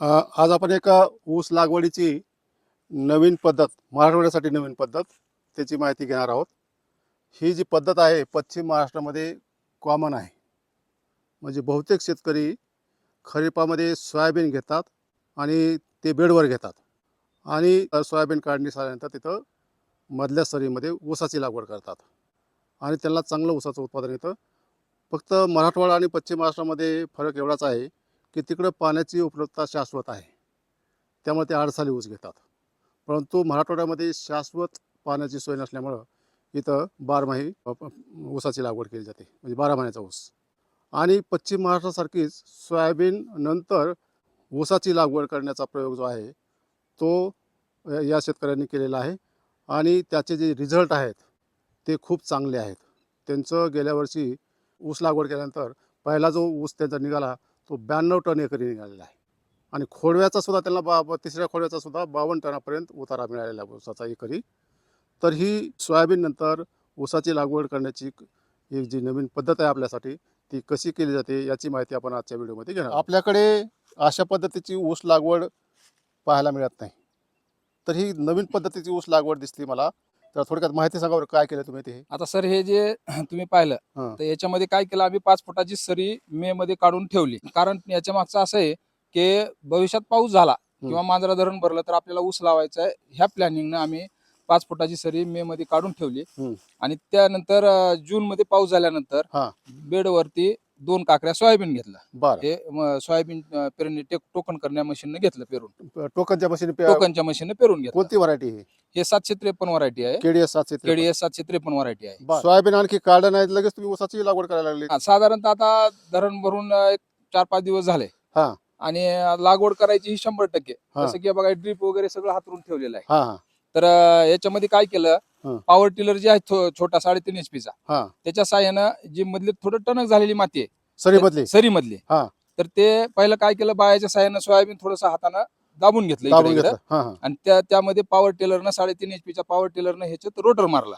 आज आपण एका ऊस लागवडीची नवीन पद्धत मराठवाड्यासाठी नवीन पद्धत त्याची माहिती घेणार आहोत. ही जी पद्धत आहे पश्चिम महाराष्ट्रामध्ये कॉमन आहे. म्हणजे बहुतेक शेतकरी खरीपामध्ये सोयाबीन घेतात आणि ते बेडवर घेतात. आणि सोयाबीन काढणी झाल्यानंतर तिथं मधल्या सरीमध्ये ऊसाची लागवड करतात. आणि त्यांना चांगलं ऊसाचं उत्पादन येतं. फक्त मराठवाडा आणि पश्चिम महाराष्ट्रामध्ये फरक एवढाच आहे की तिकडं पाण्याची उपलब्धता शाश्वत आहे. त्यामुळे ते आडसाली ऊस घेतात. परंतु मराठवाड्यामध्ये शाश्वत पाण्याची सोय नसल्यामुळं इथं बारमाही ऊसाची लागवड केली जाते. म्हणजे बारा महिन्याचा ऊस. आणि पश्चिम महाराष्ट्रासारखीच सोयाबीन नंतर ऊसाची लागवड करण्याचा प्रयोग जो आहे तो या शेतकऱ्यांनी केलेला आहे. आणि त्याचे जे रिझल्ट आहेत ते खूप चांगले आहेत. त्यांचं गेल्या वर्षी ऊस लागवड केल्यानंतर पहिला जो ऊस त्यांचा निघाला तो ब्याण्णव टन एकरी निघालेला आहे. आणि खोडव्याचा सुद्धा त्यांना बा तिसऱ्या खोडव्याचा सुद्धा बावन्न टनापर्यंत उतारा मिळालेला आहे ऊसाचा एकरी. तर ही सोयाबीन नंतर ऊसाची लागवड करण्याची एक ही जी नवीन पद्धत आहे आपल्यासाठी ती कशी केली जाते याची माहिती आपण आजच्या व्हिडिओमध्ये घेणार आपल्याकडे अशा पद्धतीची ऊस लागवड पाहायला मिळत नाही. तर ही नवीन पद्धतीची ऊस लागवड दिसली मला. तर थोडक्यात माहिती सांगा बरं काय केलं तुम्ही ते? आता सर हे जे तुम्ही पाहिलं हा. तर याच्यामध्ये काय केलं आम्ही पाच फुटाची सरी मे मध्ये काढून ठेवली. कारण याच्या मागचं असं आहे की भविष्यात पाऊस झाला किंवा मांजरा धरण भरलं तर आपल्याला ऊस लावायचा आहे. ह्या प्लॅनिंगनं आम्ही पाच फुटाची सरी मे मध्ये काढून ठेवली. आणि त्यानंतर जून मध्ये पाऊस झाल्यानंतर हा. बेडवरती दोन काकऱ्या सोयाबीन घेतलं बरं. हे म, सोयाबीन अं, पेरणी टे- टोकन करण्या मशीनने घेतलं पेरून. टोकनच्या मशीन टोकनच्या मशीनने पेरून घेतलं. कोणती व्हरायटी हे सातशे त्रेपन्न व्हरायटी आहे केडीएस सातशे त्रेपन्न. केडीएस सातशे त्रेपन्न व्हरायटी आहे बरं. सोयाबीन आणखी काढलं नाही लगेच तुम्ही ऊसाची लागवड करायला लागली हा, साधारणतः आता धरण भरून अं, एक चार पाच दिवस झाले हा. आणि अं, लागवड करायची ही शंभर टक्के हा. जसं की बघा ड्रीप वगैरे सगळं हातरून ठेवलेलं आहे हा हा तर अं, याच्यामध्ये काय हा. केलं पॉवर टिलर जे आहे थो- छोटा साडेतीन एचपीचा हा त्याच्या साह्यानं जी मधली थोडं टणक झालेली माती आहे सरी बदली सरी मधली हा. तर ते पहिलं काय केलं बायाच्या साह्यानं सोयाबीन थोडस हातानं दाबून घेतलं दाबून इकडे. घेतलं. हा हा. आणि त्या त्यामध्ये पॉवर टिलरनं साडेतीन एचपीच्या पॉवर टिलरनं ह्याच्यात रोटर मारला.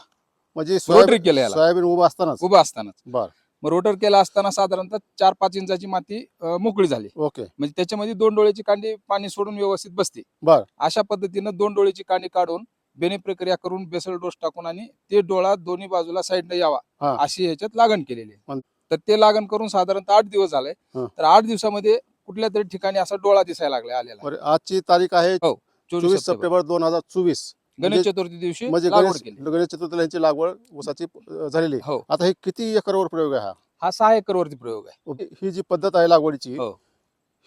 म्हणजे रोटरी सोयाबीन केलं याला. सोयाबीन उभं असतानाच. उभा असतानाच. बर. मग रोटर केला असताना साधारणतः चार पाच इंचाची माती अं, मोकळी झाली. ओके. म्हणजे त्याच्यामध्ये दोन डोळ्याची कांडी पाणी सोडून व्यवस्थित बसते. बर. अशा पद्धतीनं दोन डोळ्याची कांडी काढून बेने प्रक्रिया करून बेसल डोस टाकून आणि ते डोळा दोन्ही बाजूला साईडने यावा हा. अशी ह्याच्यात लागण केलेली आहे. पण- तर ते लागण करून साधारणतः आठ दिवस झाले. हा. तर आठ दिवसामध्ये कुठल्या तरी ठिकाणी असा डोळा दिसायला लागला आलेला. बरं आजची तारीख आहे हो, चोवीस सप्टेंबर. दोन हजार चोवीस. गणेश चतुर्थी दिवशी म्हणजे लागवड गणेश केली. गणेश चतुर्थीला यांची लागवड ऊसाची अं, झालेली आहे. हो. आता हे किती एकरवर प्रयोग आहे हा? हा सहा एकर वरती प्रयोग आहे. ही जी पद्धत आहे लागवडीची हो.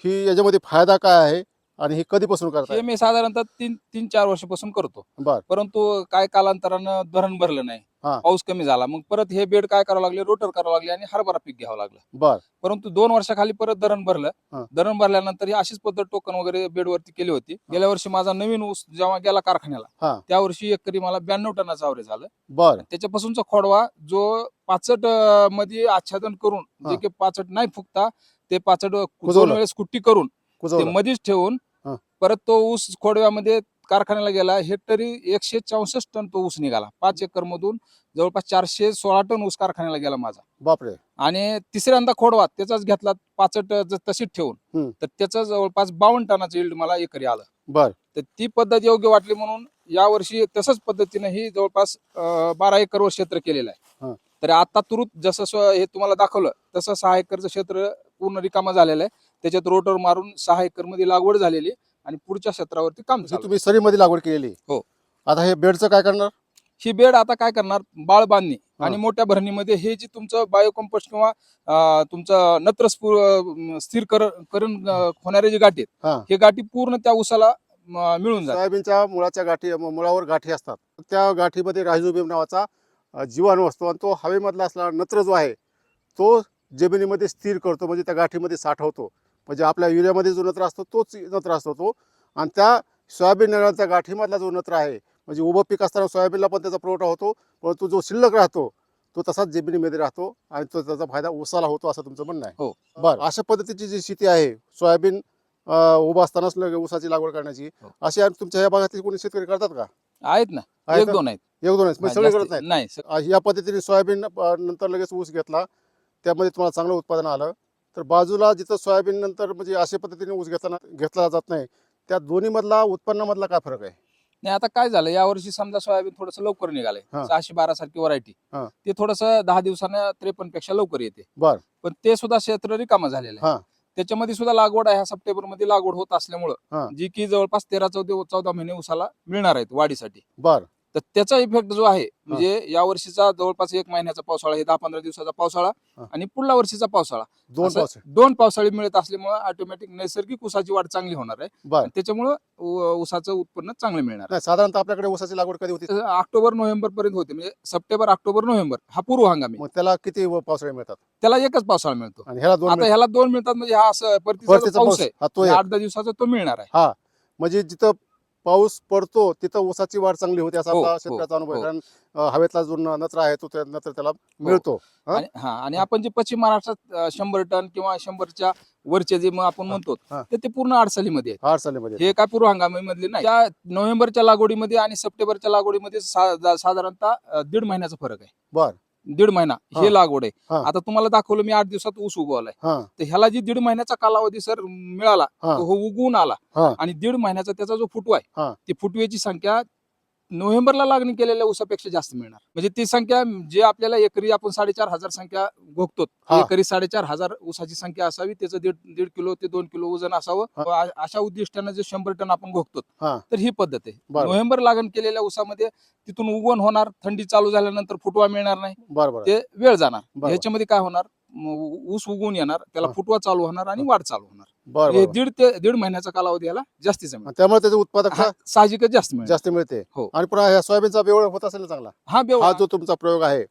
ही याच्यामध्ये फायदा काय आहे आणि ही कधीपासून हे करताय मी साधारणतः तीन तीन चार वर्षापासून करतो. बर. परंतु काय कालांतरानं धरण भरलं नाही. हा. पाऊस कमी झाला मग परत हे बेड काय करावं लागले रोटर करावं लागले आणि हरभरा पीक घ्यावं लागलं बर परंतु दोन वर्षाखाली परत धरण हा. भरलं धरण भरल्यानंतर ही अशीच पद्धत टोकन वगैरे बेडवरती केली होती गेल्या वर्षी माझा नवीन ऊस जेव्हा गेला हा. कारखान्याला त्या वर्षी एकरी मला ब्याण्णव टनाचा आवरेज झालं बर त्याच्यापासूनचा खोडवा जो पाचट अं, मध्ये आच्छादन करून हा. जे की पाचट नाही फुकता ते पाचट दोन कुजवलं. वेळेस कुट्टी करून ते कुजवलं मध्येच ठेवून हा. परत तो ऊस खोडव्यामध्ये कारखान्याला गेला हेक्टरी एकशे चौसष्ट टन तो ऊस निघाला. पाच एकर मधून जवळपास चारशे सोळा टन ऊस कारखान्याला गेला माझा. बापरे. आणि तिसऱ्यांदा खोडवा त्याचाच घेतला पाचट ज- तशीच ठेवून. तर त्याचं जवळपास बावन्न टनाचं इल्ड मला एकरी आलं. बर. तर ती पद्धत योग्य वाटली म्हणून यावर्षी तसंच पद्धतीने ही जवळपास बारा एकरवर क्षेत्र केलेलं. आहे. तर आता तुरुत जसं हे तुम्हाला दाखवलं तसं सहा एकरचं क्षेत्र पूर्ण रिकामं झालेलं आहे. त्याच्यात रोटर मारून सहा एकरमध्ये लागवड झालेली आणि पुढच्या क्षेत्रावरती काम चालू आहे. तुम्ही सरीमध्ये लागवड केलेली हो. आता हे बेडचं काय करणार? ही बेड आता काय करणार? बाळ बांधणी. आणि मोठ्या भरणीमध्ये हे जे तुमचं बायोकम्पोस्ट किंवा अं, तुमचं नत्र स्फु- अं, स्थिर कर- करण अं, होणारे जे गाठी आहेत हा. हे गाठी पूर्ण त्या उसाला अं, मिळून जातात. सोयाबीनच्या मुळाच्या गाठी म- मुळावर गाठी असतात. त्या गाठीमध्ये रायझोबियम नावाचा अ, जीवाणू असतो आणि तो हवेमधला असला नत्र जो आहे तो जमिनीमध्ये स्थिर करतो म्हणजे त्या गाठीमध्ये साठवतो. म्हणजे आपल्या युरियामध्ये जो नत्र असतो तोच नत्र असतो तो. आणि त्या सोयाबीन नळाच्या गाठीमधला जो नत्र आहे म्हणजे उभं पीक असताना सोयाबीनला पण त्याचा पुरवठा होतो परंतु जो शिल्लक राहतो तो तसाच जमिनीमध्ये राहतो आणि तो त्याचा फायदा ऊसाला होतो असं तुमचं म्हणणं आहे. हो. बरं अशा पद्धतीची जी शेती आहे सोयाबीन उभं असतानाच लगे ऊसाची लागवड करण्याची हो. अशी आणि तुमच्या या भागातील कोणी शेतकरी करतात का? आहेत ना. एक? दोन आहेत. एक दोन आहेत. म्हणजे सगळे जास्त- करत नाही या पद्धतीने सोयाबीन नंतर लगेच ऊस घेतला त्यामध्ये तुम्हाला चांगलं उत्पादन आलं. तर बाजूला जिथं सोयाबीन नंतर म्हणजे अशा पद्धतीने ऊस घेताना घेतला जात नाही त्या दोन्ही मधला उत्पन्नामधला काय फरक आहे नाही आता काय झालं यावर्षी समजा सोयाबीन थोडस लवकर निघालंय हा. सहाशे बारा सारखी व्हरायटी हा. ते थोडस दहा दिवसानं त्रेपन्नपेक्षा लवकर येते बर. पण ते सुद्धा क्षेत्र रिकामं झालेलं हा. आहे त्याच्यामध्ये सुद्धा लागवड आहे ह्या सप्टेंबरमध्ये लागवड होत हा. असल्यामुळं जी की जवळपास तेरा चौदा चौदा महिने उसाला मिळणार आहेत वाढीसाठी बर तर त्याचा इफेक्ट जो आहे म्हणजे या वर्षीचा जवळपास एक महिन्याचा पावसाळा हे दहा पंधरा दिवसाचा पावसाळा. आणि पुढल्या वर्षीचा पावसाळा. दोन दोन पावसाळी मिळत असल्यामुळे ऑटोमॅटिक नैसर्गिक ऊसाची वाढ चांगली होणार आहे. त्याच्यामुळं ऊसाचं उत्पन्न चांगलं मिळणार साधारणतः आपल्याकडे ऊसाची लागवड कधी होती. ऑक्टोबर नोव्हेंबर पर्यंत होते. म्हणजे सप्टेंबर ऑक्टोबर नोव्हेंबर हा पूर्व हंगामी. मग त्याला किती पावसाळे मिळतात? त्याला एकच पावसाळा मिळतो. आता. ह्याला दोन मिळतात म्हणजे हा असं परतीचा पाऊस आहे. आठ दहा दिवसाचा तो मिळणार आहे. म्हणजे जिथं पाऊस पडतो तिथं ऊसाची वाढ चांगली होते असा हो, आपला हो, शेतकऱ्याचा अनुभव आहे हो. कारण अं, हवेतला जो न- नत्र आहे तो त्या नत्र त्याला मिळतो हा? आणि हा आणि आपण जे पश्चिम महाराष्ट्रात अं, शंभर टन किंवा शंभरच्या वरचे जे मग आपण म्हणतो हा. तर ते पूर्ण अडचणीमध्ये आहेत. हे काय पूर्व हंगामी मधले नाही त्या नोव्हेंबरच्या लागवडीमध्ये आणि सप्टेंबरच्या लागवडीमध्ये सा- जा- साधारणतः अं, दीड महिन्याचा फरक आहे बर दीड महिना हा. लागवड आहे हा. आता तुम्हाला दाखवलं मी आठ दिवसात ऊस उगवलाय हा तर ह्याला जी दीड महिन्याचा कालावधी सर मिळाला हा. तो हो उगवून आला हा. आणि दीड महिन्याचा त्याचा जो फुटवा हा. आहे ती फुटव्याची संख्या नोव्हेंबरला लागणी केलेल्या ऊसापेक्षा जास्त मिळणार म्हणजे ती संख्या जे आपल्याला एकरी आपण साडेचार हजार संख्या भोगतो. एकरी साडेचार हजार ऊसाची संख्या असावी त्याचं दीड दीड किलो ते दोन किलो वजन असावं अशा उद्दिष्टानं जे शंभर टन आपण भोगतो. तर ही पद्धत आहे बरं. नोव्हेंबर लागण केलेल्या ऊसामध्ये तिथून उगवण होणार थंडी चालू झाल्यानंतर फुटवा मिळणार नाही ते वेळ जाणार बरोबर. ह्याच्यामध्ये काय होणार ऊस उगवून येणार त्याला. फुटवा चालू होणार आणि वाढ चालू होणार बर हे बर दीड ते दीड महिन्याचा कालावधी याला जास्तीचा मिळणार त्यामुळे त्याची उत्पादकता हा, साहजिकच जास्त मिळणार जास्त मिळते. हो. आणि पुन्हा ह्या सोयाबीनचा बेवळ होत असेल ना चांगला? हा बेव हा जो तुमचा प्रयोग आहे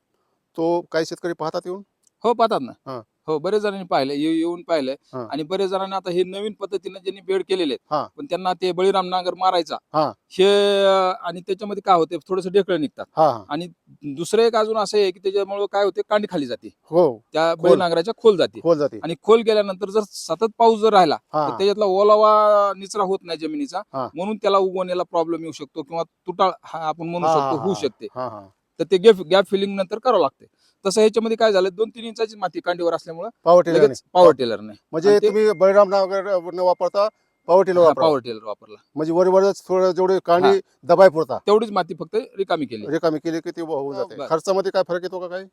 तो काही शेतकरी पाहतात येऊन? हो पाहतात. ना. हो. बरेच जणांनी पाहिलं ये- येऊन पाहिलंय. हा. आणि बरेच जणांनी आता हे नवीन पद्धतीने ज्यांनी बेड केलेले हा. आहेत पण त्यांना ते बळीराम नांगर मारायचा. हा. हे अं, आणि त्याच्यामध्ये काय होते थोडस ढेकळ निघतात. हा हा. आणि दुसरं एक अजून असं आहे की त्याच्यामुळे काय होते कांडी खाली जाते. हो. त्या खोल. बळी नांगराच्या खोल जाते. खोल जाते. आणि खोल गेल्यानंतर जर सतत पाऊस जर राहिला हा. तर त्याच्यातला ओलावा निचरा होत नाही जमिनीचा. हा. म्हणून त्याला उगवण्याला प्रॉब्लेम येऊ शकतो किंवा तुटाळ हा आपण म्हणू हा, शकतो हा, होऊ हा. शकते. हा हा. तर ते गॅप गॅप फिलिंग नंतर करावं लागते तसं ह्याच्यामध्ये काय झालं दोन तीन इंचाची माती कांडीवर असल्यामुळे पॉवर टेलर लगेच पॉवर टेलर नाही. म्हणजे आणि ते- तुम्ही बळीराम वगैरे न वापरता पॉवर टेलर वापरा पॉवर टेलर वापरला. म्हणजे वर वर थोडं जेवढे कांडी दबाय पुरता. तेवढीच माती फक्त रिकामी केली. रिकामी केली की ती होऊन जाते. बरं. खर्चामध्ये काय फरक येतो का काही?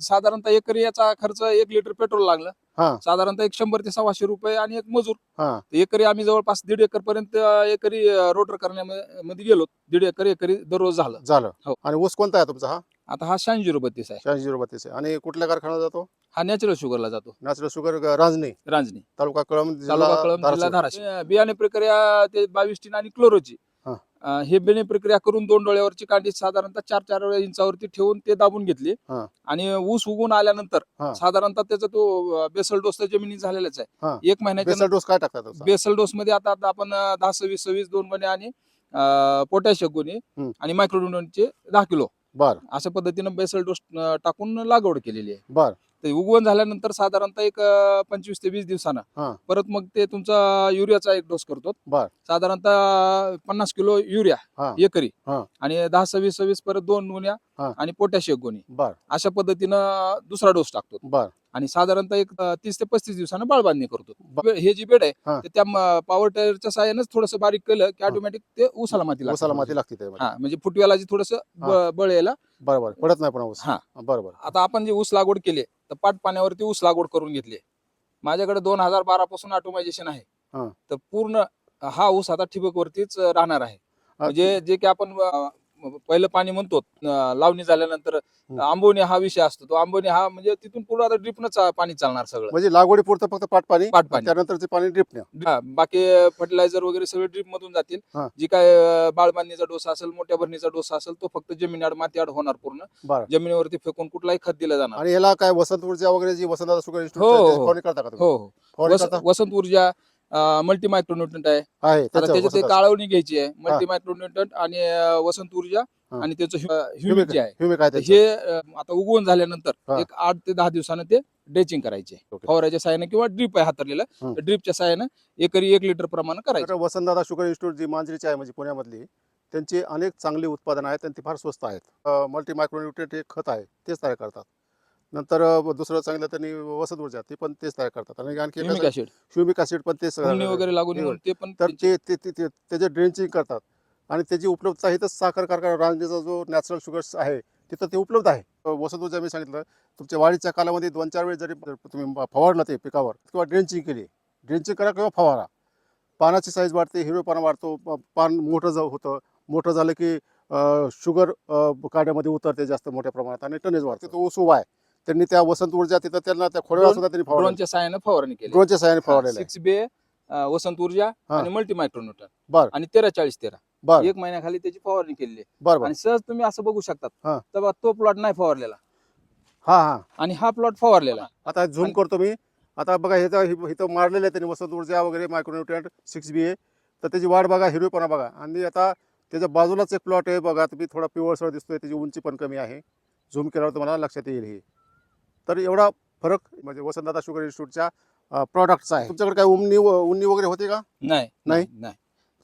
साधारणतः एकरी याचा खर्च एक लिटर पेट्रोल लागलं. हा. साधारणतः एक शंभर ते सव्वाशे रुपये आणि एक मजूर. हा. तर एकरी आम्ही जवळपास दीड एकर पर्यंत एकरी रोटर करण्यामध्ये गेलो. दीड एकर एकरी दररोज झालं. झालं. हो. आणि ऊस कोणता आहे तुमचा हा? आता हा शहाऐंशी रुपये बत्तीस आहे शहाऐंशी झिरो बत्तीस आहे आणि कुठल्या कारखान्यात जातो हा नॅचरल शुगरला जातो नॅचरल शुगर रांजणी रांजणी तालुका कळम तालुका जिल्हा कळम जिल्हा धाराशिव. बियाणे प्रक्रिया ते बावीस टीन आणि क्लोरोची हा. अं, हे बियाणे प्रक्रिया करून दोन डोळ्यावरची कांडी साधारणतः चार चार इंचावरती ठेवून ते दाबून घेतली हा. आणि ऊस उगून आल्यानंतर. साधारणतः त्याचा तो बेसल डोस तर जमिनीत झालेलाच हा. आहे एक महिन्याच्या बेसल डोस काय टाकतात त्याचा? बेसल डोस मध्ये आता आता आपण अं, दहा सव्वीस सव्वीस दोन गुणे आणि पोटॅश गुणे हम्म. आणि मायक्रोन्युट्रनचे दहा किलो बर. अशा पद्धतीनं बेसल डोस टाकून लागवड केलेली आहे. बर. ते उगवण झाल्यानंतर साधारणतः एक पंचवीस ते वीस. दिवसानं परत मग ते तुमचा युरियाचा एक डोस करतो बर साधारणतः पन्नास किलो युरिया. एकरी हा. आणि दहा सव्वीस सव्वीस परत दोन गुण्या. आणि पोटॅश एक गुणी अशा पद्धतीनं दुसरा डोस टाकतो बर आणि साधारणतः एक तीस ते पस्तीस दिवसानं बाळबांधणी करतो. हे जी बेड. आहे ते त्या पॉवर टेलरच्या साहाय्यानेच थोडस बारीक केलं की. ऑटोमॅटिक ते ऊसाला माती ऊसाला माती लागते म्हणजे फुटव्याला जी थोडस बळ यायला बरोबर पडत नाही पण ऊस हा. बरोबर आता आपण जे ऊस लागवड केली तर पाट पाण्यावरती ऊस लागवड करून घेतली. माझ्याकडे दोन हजार बारा पासून ऑटोमायझेशन आहे. हा. तर पूर्ण हा ऊस आता ठिबक वरतीच राहणार आहे. म्हणजे जे की आपण पहिलं पाणी म्हणतो लावणी झाल्यानंतर. आंबोनी हा विषय असतो. तो आंबोनी हा म्हणजे तिथून पुढे आता ड्रिपनच पाणी चालणार सगळं. म्हणजे लागवडी पुरतं फक्त पाट पाणी पाट पाणी. त्यानंतरचे पाणी ड्रिपने हा, बाकी फर्टिलायझर वगैरे सगळे ड्रिप मधून जातील. हा. जी काय बाळबांधणीचा डोस असेल मोठ्या भरणीचा डोस असेल तो फक्त जमिनीआड मातीआड होणार पूर्ण. जमिनीवरती फेकून कुठलाही खत दिलं जाणार. आणि याला काय वसंत ऊर्जा वगैरे जी वसंत हो, हो. हो. हो करता? वसंत ऊर्जा मल्टी मायक्रोन्युट्रंट आहे आहे आता त्याचं त्याच्यात एक काळवणी घ्यायची आहे मल्टी मायक्रोन्युट्रंट आणि अं, वसंत ऊर्जा हा. आणि त्याचं ह्युमिक जे आहे त्याचं. हे अं, आता उगवून झाल्यानंतर हा. एक आठ ते दहा दिवसानं ते ड्रेचिंग करायचे. फवाराच्या साह्याने किंवा ड्रीप आहे हातरलेलं. तर ड्रीपच्या साह्यानं एकरी एक लिटर प्रमाणे करायचं वसंतदादा शुगर इन्स्टिट्यूट जी मांजरीची आहे म्हणजे पुण्यामधली त्यांची अनेक चांगली उत्पादनं आहेत आणि ती फार स्वस्त आहेत मल्टी मायक्रोन्युट्रिएंट हे खत आहे तेच तयार करतात नंतर दुसरं सांगितलं त्यांनी वसंत ऊर्जा ती पण तेच तयार करतात. आणि आणखी ऍसिड पण तेच वगैरे लागून हे ते पण तर ते ते ते- ते- त्याचे ड्रेंचिंग करतात आणि त्याची उपलब्धता इथं साखर कारखाना रांजणीचा जो नॅचरल शुगर्स आहे तिथं ते उपलब्ध आहे. वसंत ऊर्जा मी सांगितलं तुमच्या वाढीच्या कालामध्ये दोन चार वेळेस जरी तुम्ही फवारलं ते पिकावर किंवा ड्रेंचिंग केली ड्रेंचिंग करा किंवा फवारा. पानाची साईज वाढते हिरवेपणा वाढतो प- पान मोठं जा होतं. मोठं झालं की शुगर काड्यामध्ये उतरते जास्त मोठ्या प्रमाणात आणि टनेज वाढते. तो ऊस उभा आहे त्यांनी त्या वसंत ऊर्जा तिथं त्यांना त्या ड्रोन- सुद्धा त्यांनी फवारलं ड्रोनच्या साहाय्याने फवारणी केली. ड्रोनच्या सहाय्याने फवारलेलं आहे. सिक्स बे वसंत ऊर्जा हा. आणि मल्टी मायक्रोन्यूटन बर. आणि तेरा चाळीस तेरा. बरं. एक महिन्याखाली त्याची फवारणी केलेली आहे. बरं बरं. आणि सहज तुम्ही असं बघू शकतात हा. तो प्लॉट नाही फवारलेला. हा हा. आणि हा प्लॉट फवारलेला आहे. आता झूम आणि- करतो मी. आता बघा हे इथं मारलेलं आहे त्यांनी वसंत ऊर्जा वगैरे मायक्रोन्युट्रियंट सिक्स बी ए तर त्याची वाढ बघा हिरवेपणा बघा. आणि आता त्याच्या बाजूलाच एक प्लॉट आहे बघा. तुम्ही थोडा पिवळसर दिसतोय त्याची उंची पण कमी आहे. झूम केल्यावर तुम्हाला लक्षात येईल हे. तर एवढा फरक म्हणजे वसंतदादा शुगर इन्स्टिट्यूटच्या प्रॉडक्टचा आहे. तुमच्याकडे काय उन्नी उन्नी वगैरे होते का? नाही नाही? नाही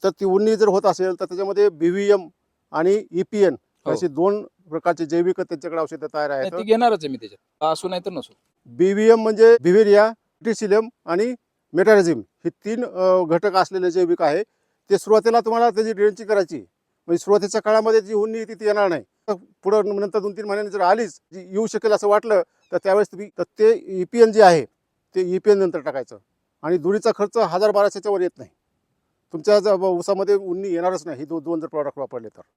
तर ती उन्नी जर होत असेल तर त्याच्यामध्ये बीव्हीएम आणि ईपीएन हो. अशी दोन प्रकारचे जैविक त्यांच्याकडे औषधं तयार आहेत. घेणारच आहे मी त्याच्यात. असू नाही तर नसू. बीव्हीएम म्हणजे बिव्हेरिया टिसिलियम आणि मेटारिझम हे तीन घटक असलेले जैविक आहे. ते सुरुवातीला तुम्हाला त्याची ड्रेंचिंग करायची. म्हणजे सुरुवातीच्या काळामध्ये जी उन्नी ती येणार नाही. पुढं नंतर दोन तीन महिन्यांनी जर आलीच जी येऊ शकेल असं वाटलं तर त्यावेळेस तुम्ही तर ते यू पी एन जे आहे ते यू पी एन नंतर टाकायचं. आणि दुरीचा खर्च हजार बाराशेच्या वर येत नाही. तुमच्या ज- ऊसामध्ये उन्नी येणारच नाही ही दो दोन जर प्रॉडक्ट वापरले तर.